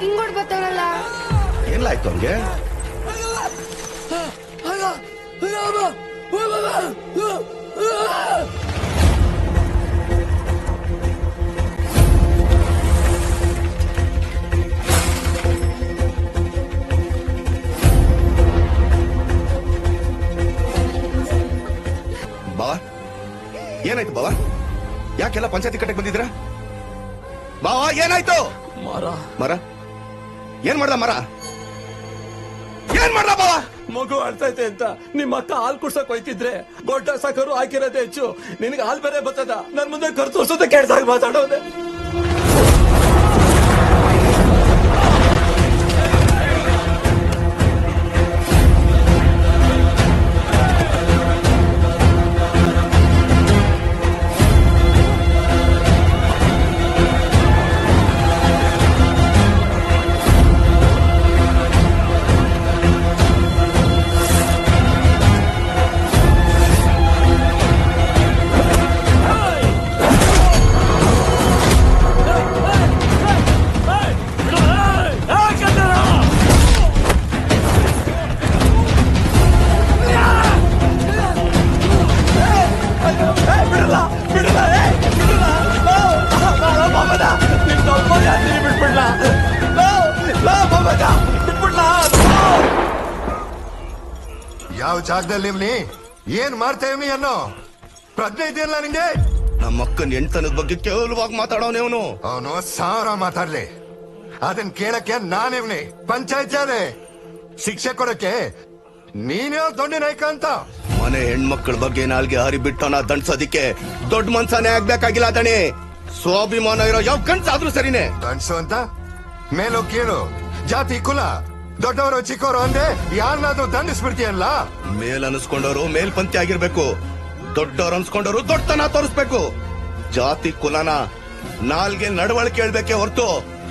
ಹಿಂಗೋಡ್ ಬರ್ತಾರಲ್ಲ ಏನ್ಲಾಯ್ತು ಅವ್ನಿಗೆ? ಬಾವ ಏನಾಯ್ತು ಬಾವ? ಯಾಕೆಲ್ಲ ಪಂಚಾಯತಿ ಕಟ್ಟಕ್ ಬಂದಿದ್ರ ಬಾವ ಏನಾಯ್ತು? ಮರ. ಮರ? ಏನ್ ಮಾಡ್ದ ಮರ? ಏನ್ ಮಾಡ್ದ ಬಾವ? ಮಗು ಅಳ್ತೈತೆ ಅಂತ ನಿಮ್ಮ ಅಕ್ಕ ಹಾಲ್ ಕುಡ್ಸಕ್ ಹೋಯ್ತಿದ್ರೆ ಗೊಡ್ಡ ಸಕರು ಹಾಕಿರೋದೇ ಹೆಚ್ಚು. ನಿನಗೆ ಹಾಲ್ ಬೇರೆ ಬರ್ತದ. ನನ್ ಮುಂದೆ ಕರ್ ತೋರ್ಸೋದೇ ಕೆಡ್ಸಾಗ ಮಾತಾಡೋದೆ. ಯಾವ ಜಾಗದಲ್ಲಿ ಇವ್ನಿ ಏನ್ ಮಾಡ್ತಾ ಇವ್ನಿ ಅನ್ನೋ ಪ್ರಜ್ಞೆ ಇದೆಯಲ್ಲ ನಿಂಗೆ? ನಮ್ಮ ಅಕ್ಕನ ಹೆಣ್ತನದ ಬಗ್ಗೆ ಕೇವಲವಾಗಿ ಮಾತಾಡೋನೆ ಅವನು ಅವನು ಸಾವಿರ ಮಾತಾಡ್ಲಿ. ಅದನ್ ಕೇಳಕ್ಕೆ ನಾನಿವ್ನಿ ಪಂಚಾಯತ್ ಅದೇ. ಶಿಕ್ಷೆ ಕೊಡಕ್ಕೆ ನೀನೇ ದೊಡ್ಡ ನಾಯಕ ಅಂತ? ಮನೆ ಹೆಣ್ಮಕ್ಳ ಬಗ್ಗೆ ನಾಲ್ಗೆ ಹಾರಿ ಬಿಟ್ಟೋನ ದಂಡ್ಸೋದಿಕ್ಕೆ ದೊಡ್ಡ ಮನ್ಸನೇ ಆಗ್ಬೇಕಾಗಿಲ್ಲ ದಣಿ. ಸ್ವಾಭಿಮಾನ ಇರೋ ಯಾವ ಕನ್ಸಾದ್ರೂ ಸರಿನೆ. ದಂಡ್ಸು ಅಂತ? ಮೇಲೋ ಕೇಳು. ಜಾತಿ ಕುಲ. ದೊಡ್ಡವರು ಚಿಕ್ಕವರು ಅಂದೆ ಯಾರನ್ನಾದ್ರೂ ದಂಡಿಸ್ಬಿಡ್ತೀಯಲ್ಲ? ಮೇಲ್ ಅನಿಸ್ಕೊಂಡವರು ಮೇಲ್ಪಂಕ್ತಿ ಆಗಿರ್ಬೇಕು. ದೊಡ್ಡವ್ರು ಅನ್ಸ್ಕೊಂಡವರು ದೊಡ್ಡತನ ತೋರಿಸ್ಬೇಕು. ಜಾತಿ ಕುಲನ ನಾಲ್ಗೆ ನಡವಳಿಕೆ ಹೇಳ್ಬೇಕೆ ಹೊರತು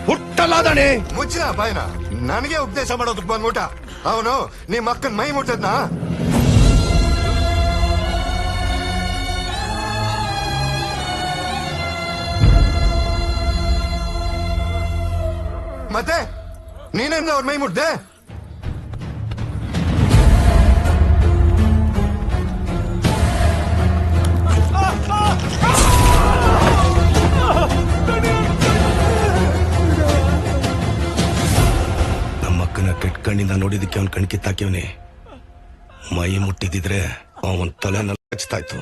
ಹುಟ್ಟಲಾದಣೆ. ದಣಿ ಮುಚ್ಚಿನ ಬಾಯ್ನ. ನನಗೆ ಉಪದೇಶ ಮಾಡೋದಕ್ ಬಂದ್ಬಿಟ್ಟ. ಅವನು ನಿಮ್ ಅಕ್ಕನ್ ಮೈ ಮುಟ್ಟದ್ನ ಮತ್ತೆ? ನೀನೆಂದ ಅವ್ರ ಮೈ ಮುಟ್ದೆ ನಮ್ಮಕ್ಕನ ಕೆಟ್ಟ ಕಣ್ಣಿಂದ ನೋಡಿದಕ್ಕೆ ಅವನ್ ಕಣ್ ಕಿತ್ತಾಕ್ಯವನಿ ಮೈ ಮುಟ್ಟಿದಿದ್ರೆ ಅವನ್ ತಲೆನ ಹಚ್ತಾ ಇತ್ತು.